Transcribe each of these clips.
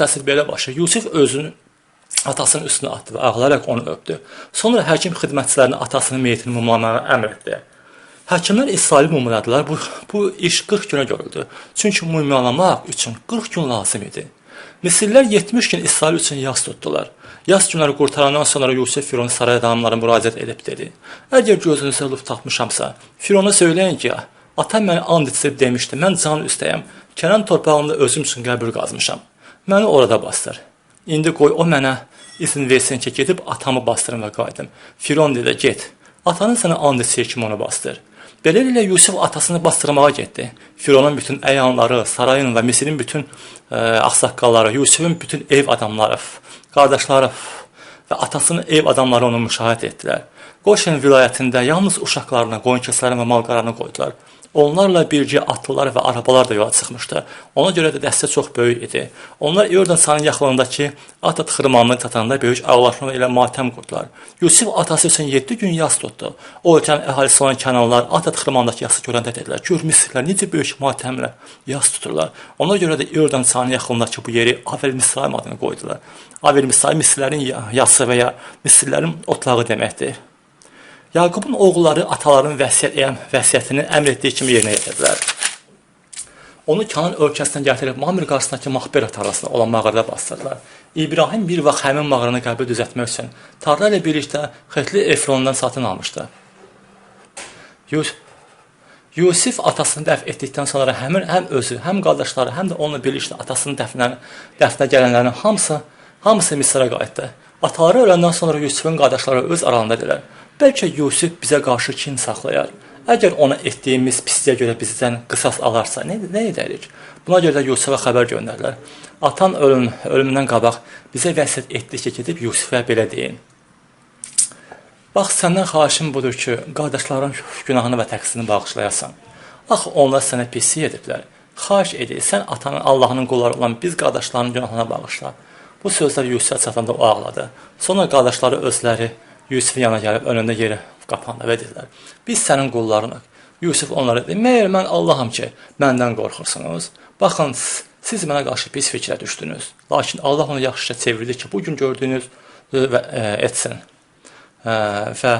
Fəsil belə başlayır. Yusif özünü atasının üstünə atdı və ağlayaraq onu öpdü. Sonra həkim xidmətçilərinə atasının meyitini mumlamağı əmr etdi. Həkimlər İsraili mumladılar. Bu, bu iş 40 günə görüldü. Çünki mumyalamaq üçün 40 gün lazım idi. Misirlilər 70 gün İsrail üçün yas tutdular. Yas günləri qurtarandan sonra Yusif Firon saray adamları müraciət edib dedi. Əgər gözünüzə lüf tapmışamsa, Firona söyləyin ki, atam məni and içib demişdi, mən can üstəyəm. Kənan torpağında özüm üçün qəbir qazmışam. Məni orada bastır. İndi qoy o mənə izin versin ki, gedib atamı bastırım və qayıdım. Firon dedi, get. Atanın sənə and içir kimi onu bastır. Beləliklə Yusuf atasını bastırmağa getdi. Fironun bütün əyanları, sarayın və Misirin bütün ə, ağsaqqalları, Yusufun bütün ev adamları, qardaşları və atasının ev adamları onu müşahidə etdilər. Qoşen vilayətində yalnız uşaqlarını, qoyun-kəslərini və mal-qaranı qoydular. Onlarla bircə atlılar və arabalar da yola çıxmışdı. Ona görə də dəstə çox böyük idi. Onlar İordan çayının yaxınlığındakı Atat xırmanını çatanda böyük ağlaşma ilə matəm qurdular. Yusif atası üçün 7 gün yas tutdu. O ölkənin əhalisi olan Kənanlar Atat xırmanındakı yası görəndə dedilər: "Gör Misirlər necə böyük matəmlə yas tuturlar." Ona görə də İordan çayının yaxınlığındakı bu yeri Avel Misraim adını qoydular. Avel Misraim Misirlərin yası və ya Misirlərin otlağı deməkdir. Yaqubun oğulları ataların vəsiyyət vəsiyyətini əmr etdiyi kimi yerinə yetirdilər. Onu Kənan ölkəsindən gətirib Mamir qarşısındakı Mahbera tarlasına olan mağarada bastırdılar. İbrahim bir vaxt həmin mağaranı qəbul düzəltmək üçün tarla ilə birlikdə Xetli Efrondan satın almışdı. Yus Yusif atasını dəf etdikdən sonra həmin həm özü, həm qardaşları, həm də onunla birlikdə atasının dəfnə dəfnə gələnlərin hamısı hamısı Misra qayıtdı. Ataları öləndən sonra Yusifin qardaşları öz aralarında dedilər: Bəlkə Yusif bizə qarşı kin saxlayar. Əgər ona etdiyimiz pisliyə görə bizdən qisas alarsa, nə, nə edərik? Buna görə də Yusifə xəbər göndərdilər. Atan ölüm, ölümündən qabaq bizə vəsiyyət etdi ki, gedib Yusifə belə deyin. Bax, səndən xahişim budur ki, qardaşların günahını və təqsirini bağışlayasan. Axı onlar sənə pislik ediblər. Xahiş edir, sən atanın Allahının qulları olan biz qardaşların günahına bağışla. Bu sözlər Yusifə çatanda o ağladı. Sonra qardaşları özləri Yusifin yanına gəlib önündə yerə qapandı və dedilər: "Biz sənin qullarınıq." Yusif onlara dedi: "Məyər mən Allaham ki, məndən qorxursunuz? Baxın, siz mənə qarşı pis fikrə düşdünüz. Lakin Allah onu yaxşıca çevirdi ki, bu gün gördüyünüz və etsin. Və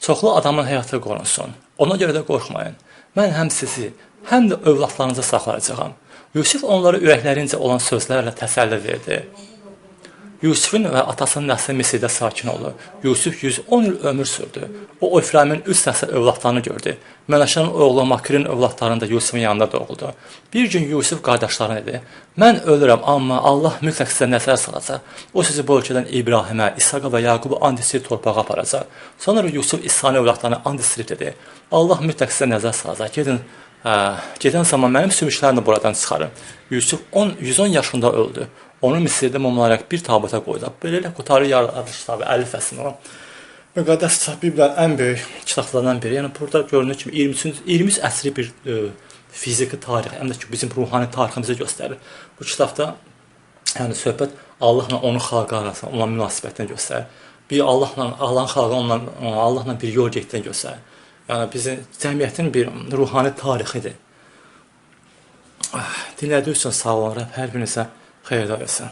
çoxlu adamın həyatı qorunsun. Ona görə də qorxmayın. Mən həm sizi, həm də övladlarınızı saxlayacağam." Yusif onlara ürəklərincə olan sözlərlə təsəlli verdi. Yusifin və atasının nəsli Misirdə sakin oldu. Yusif 110 il ömür sürdü. O Efraimin üst nəsil övladlarını gördü. Mənəşənin oğlu Makirin övladlarını da Yusifin yanında doğuldu. Bir gün Yusif qardaşlarına dedi: "Mən ölürəm, amma Allah mütləq sizə nəzər salacaq. O sizi bu ölkədən İbrahimə, İshaqa və Yaqubu and içib torpağa aparacaq." Sonra Yusif İsa'nın övladlarına and içib dedi: "Allah mütləq sizə nəzər salacaq. Gedin Hə, gedən zaman mənim sümüklərini buradan çıxarın. Yusuf 10 110 yaşında öldü. Onu Misirdə mumlaraq bir tabuta qoydular. Beləliklə qutarı yaradış kitabı 50 fəslin o. Müqəddəs kitab Bibliyanın ən böyük kitablarından biri. Yəni burada görünür kimi 23 23 əsri bir e, fiziki tarix, həm də ki bizim ruhani tariximizi göstərir. Bu kitabda yəni söhbət Allahla onun xalqı arasında olan münasibətini göstərir. Bir Allahla Allahın xalqı onunla Allahla bir yol getdiyini göstərir. Yəni bizim cəmiyyətin bir ruhani tarixidir. Ah, dinlədiyiniz üçün sağ olun. Hər birinizə خیر دارستم